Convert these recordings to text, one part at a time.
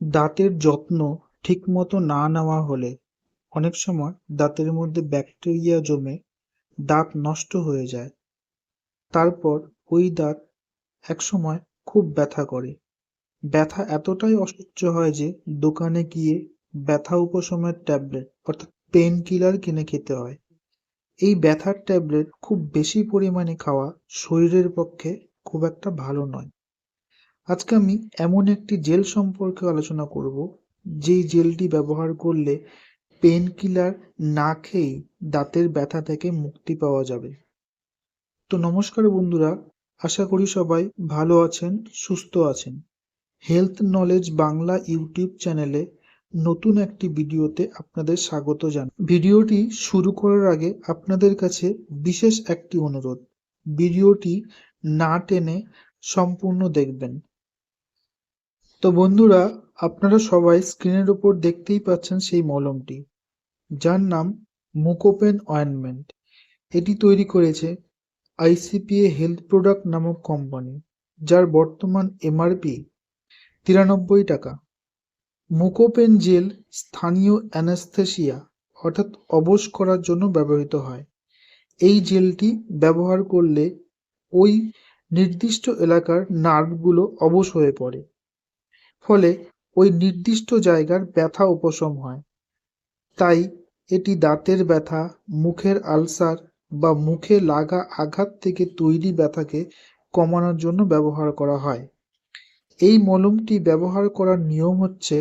দাঁতের যত্ন ঠিকমতো না নেওয়া হলে অনেক সময় দাঁতের মধ্যে ব্যাকটেরিয়া জমে দাঁত নষ্ট হয়ে যায়। তারপর ওই দাঁত একসময় খুব ব্যথা করে। ব্যথা এতটাই অসহ্য হয় যে দোকানে গিয়ে ব্যথা উপশমের ট্যাবলেট অর্থাৎ পেন কিলার কিনে খেতে হয়। এই ব্যথার ট্যাবলেট খুব বেশি পরিমাণে খাওয়া শরীরের পক্ষে খুব একটা ভালো নয়। আজকে আমি এমন একটি জেল সম্পর্কে আলোচনা করব, যেই জেলটি ব্যবহার করলে পেন কিলার না খেয়েই দাঁতের ব্যথা থেকে মুক্তি পাওয়া যাবে। তো নমস্কার বন্ধুরা, আশা করি সবাই ভালো আছেন, সুস্থ আছেন। হেলথ নলেজ বাংলা ইউটিউব চ্যানেলে নতুন একটি ভিডিওতে আপনাদের স্বাগত জানাই ভিডিওটি শুরু করার আগে আপনাদের কাছে বিশেষ একটি অনুরোধ, ভিডিওটি না টেনে সম্পূর্ণ দেখবেন। তো বন্ধুরা, আপনারা সবাই স্ক্রিনের উপর দেখতেই পাচ্ছেন সেই মলমটি, যার নাম মুকোপেন অয়েনমেন্ট। এটি তৈরি করেছে আইসিপিএ হেলথ প্রোডাক্ট নামক কোম্পানি, যার বর্তমান এমআরপি তিরানব্বই টাকা। মুকোপেন জেল স্থানীয় অ্যানাস্থেসিয়া, অর্থাৎ অবশ করার জন্য ব্যবহৃত হয়। এই জেলটি ব্যবহার করলে ওই নির্দিষ্ট এলাকার নার্ভগুলো অবশ হয়ে পড়ে। ফলে ওই নির্দিষ্ট জায়গার ব্যথা উপশম হয়। তাই এটি দাঁতের ব্যথা, মুখের আলসার বা মুখে লাগা আঘাত থেকে তৈরি ব্যথাকে কমানোর জন্য ব্যবহার করা হয়। এই মলমটি ব্যবহার করার নিয়ম হচ্ছে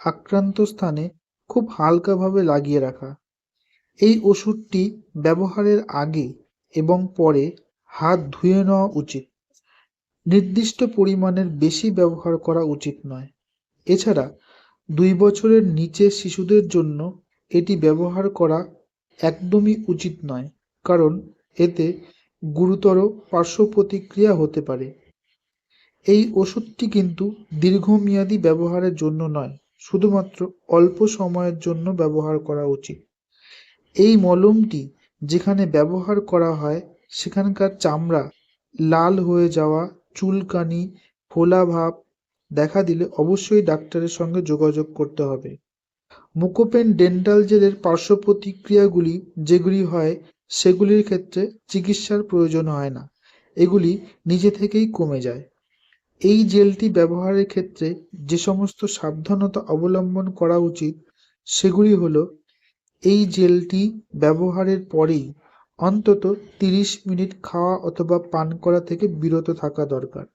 আক্রান্ত স্থানে খুব হালকাভাবে লাগিয়ে রাখা। এই ওষুধটি ব্যবহারের আগে এবং পরে হাত ধুয়ে নেওয়া উচিত। নির্দিষ্ট পরিমাণের বেশি ব্যবহার করা উচিত নয়। এছাড়া, দুই বছরের নিচে শিশুদের জন্য এটি ব্যবহার করা একদমই উচিত নয়, কারণ এতে গুরুতর পার্শ্ব প্রতিক্রিয়া হতে পারে। এই ওষুধটি কিন্তু দীর্ঘমেয়াদী ব্যবহারের জন্য নয়, শুধুমাত্র অল্প সময়ের জন্য ব্যবহার করা উচিত। এই মলমটি যেখানে ব্যবহার করা হয় সেখানকার চামড়া লাল হয়ে যাওয়া, চুলকানি, ফোলা ভাব দেখা দিলে অবশ্যই ডাক্তারের সঙ্গে যোগাযোগ করতে হবে। মুকোপেন ডেন্টাল জেলের পার্শ্ব প্রতিক্রিয়াগুলি যেগুলি হয়, সেগুলির ক্ষেত্রে চিকিৎসার প্রয়োজন হয় না। এগুলি নিজে থেকেই কমে যায়। এই জেলটি ব্যবহারের ক্ষেত্রে যে সমস্ত সাবধানতা অবলম্বন করা উচিত, সেগুলি হলো, এই জেলটি ব্যবহারের পরেই অন্তত তিরিশ মিনিট খাওয়া অথবা পান করা থেকে বিরত থাকা দরকার।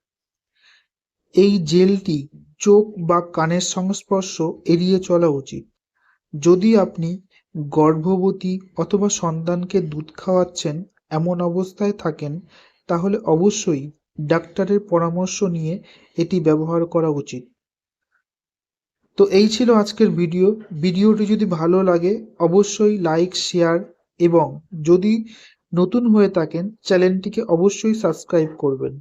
এই জেলটি চোখ বা কানের সংস্পর্শ এড়িয়ে চলা উচিত। যদি আপনি গর্ভবতী অথবা সন্তানকে দুধ খাওয়াচ্ছেন এমন অবস্থায় থাকেন, তাহলে অবশ্যই ডাক্তারের পরামর্শ নিয়ে এটি ব্যবহার করা উচিত। তো এই ছিল আজকের ভিডিও। ভিডিওটি যদি ভালো লাগে, অবশ্যই লাইক, শেয়ার এবং যদি নতুন হয়ে থাকেন চ্যানেলটিকে অবশ্যই সাবস্ক্রাইব করবেন।